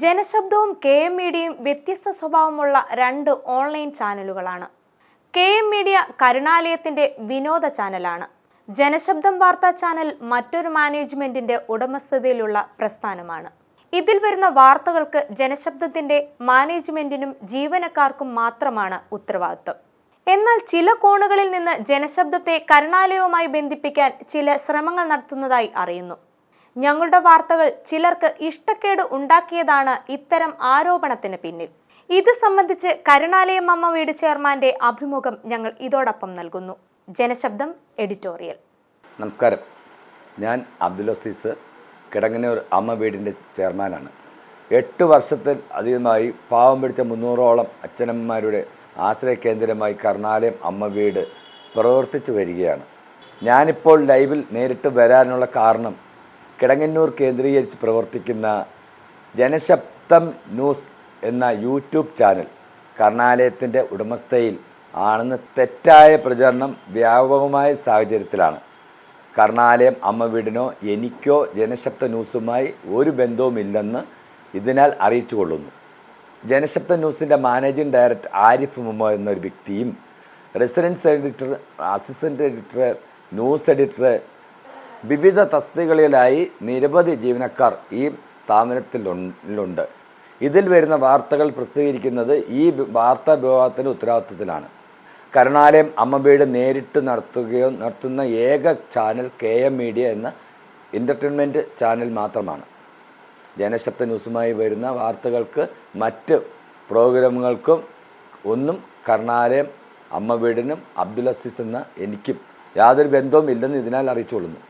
ജനശബ്ദവും K M മീഡിയയും വ്യത്യസ്ത സ്വഭാവമുള്ള രണ്ട് ഓൺലൈൻ ചാനലുകളാണ്. കെ എം മീഡിയ കരുണാലയത്തിന്റെ വിനോദ ചാനലാണ്. ജനശബ്ദം വാർത്താ ചാനൽ മറ്റൊരു മാനേജ്മെന്റിന്റെ ഉടമസ്ഥതയിലുള്ള പ്രസ്ഥാനമാണ്. ഇതിൽ വരുന്ന വാർത്തകൾക്ക് ജനശബ്ദത്തിന്റെ മാനേജ്മെന്റിനും ജീവനക്കാർക്കും മാത്രമാണ് ഉത്തരവാദിത്വം. എന്നാൽ ചില കോണുകളിൽ നിന്ന് ജനശബ്ദത്തെ കരുണാലയവുമായി ബന്ധിപ്പിക്കാൻ ചില ശ്രമങ്ങൾ നടത്തുന്നതായി അറിയുന്നു. ഞങ്ങളുടെ വാർത്തകൾ ചിലർക്ക് ഇഷ്ടക്കേട് ഉണ്ടാക്കിയതാണ് ഇത്തരം ആരോപണത്തിന് പിന്നിൽ. ഇത് സംബന്ധിച്ച് കരുണാലയം അമ്മ വീട് ചെയർമാന്റെ അഭിമുഖം ഞങ്ങൾ ഇതോടൊപ്പം നൽകുന്നു. ജനശബ്ദം എഡിറ്റോറിയൽ. നമസ്കാരം. ഞാൻ അബ്ദുൽ അസീസ് കിടങ്ങനൂർ അമ്മ വീടിന്റെ ചെയർമാനാണ്. എട്ട് വർഷത്തിൽ അധികമായി പാവം പിടിച്ച മുന്നൂറോളം അച്ഛനമ്മമാരുടെ ആശ്രയ കേന്ദ്രമായി കർണാലയം അമ്മ വീട് പ്രവർത്തിച്ചു വരികയാണ്. ഞാനിപ്പോൾ ലൈവിൽ നേരിട്ട് വരാനുള്ള കാരണം കിടങ്ങന്നൂർ കേന്ദ്രീകരിച്ച് പ്രവർത്തിക്കുന്ന ജനശബ്ദം ന്യൂസ് എന്ന യൂട്യൂബ് ചാനൽ കർണാലയത്തിന്റെ ഉടമസ്ഥയിൽ ആണെന്ന് തെറ്റായ പ്രചരണം വ്യാപകമായ സാഹചര്യത്തിലാണ്. കർണാലയം അമ്മ വീടിനോ എനിക്കോ ജനശബ്ദ ന്യൂസുമായി ഒരു ബന്ധവുമില്ലെന്ന് ഇതിനാൽ അറിയിച്ചു കൊള്ളുന്നു ജനശബ്ദ ന്യൂസിന്റെ മാനേജിംഗ് ഡയറക്ടർ ആരിഫ് മുമ്മ എന്നൊരു വ്യക്തിയും resident editor assistant editor news editor വിവിധ തസ്തികളിലായി നിരവധി ജീവനക്കാർ ഈ സ്ഥാപനത്തിലുണ്ട്. ഇതിൽ വരുന്ന വാർത്തകൾ പ്രസിദ്ധീകരിക്കുന്നത് ഈ വാർത്താ വിഭാഗത്തിന്റെ ഉത്തരവാദിത്വത്തിലാണ്. കരുണാലയം അമ്മബീട് നേരിട്ട് നടത്തുകയോ നടത്തുന്ന ഏക ചാനൽ കെ എം മീഡിയ എന്ന എന്റർടൈൻമെന്റ് ചാനൽ മാത്രമാണ്. ജനശബ്ദ ന്യൂസുമായി വരുന്ന വാർത്തകൾക്ക് മറ്റ് പ്രോഗ്രാമുകൾക്കും ഒന്നും കരുണാലയം അമ്മ വീടിനും അബ്ദുൽ അസീസ് എന്ന എനിക്കും യാതൊരു ബന്ധവും ഇല്ലെന്ന് ഇതിനാൽ അറിയിച്ചുകൊള്ളുന്നു.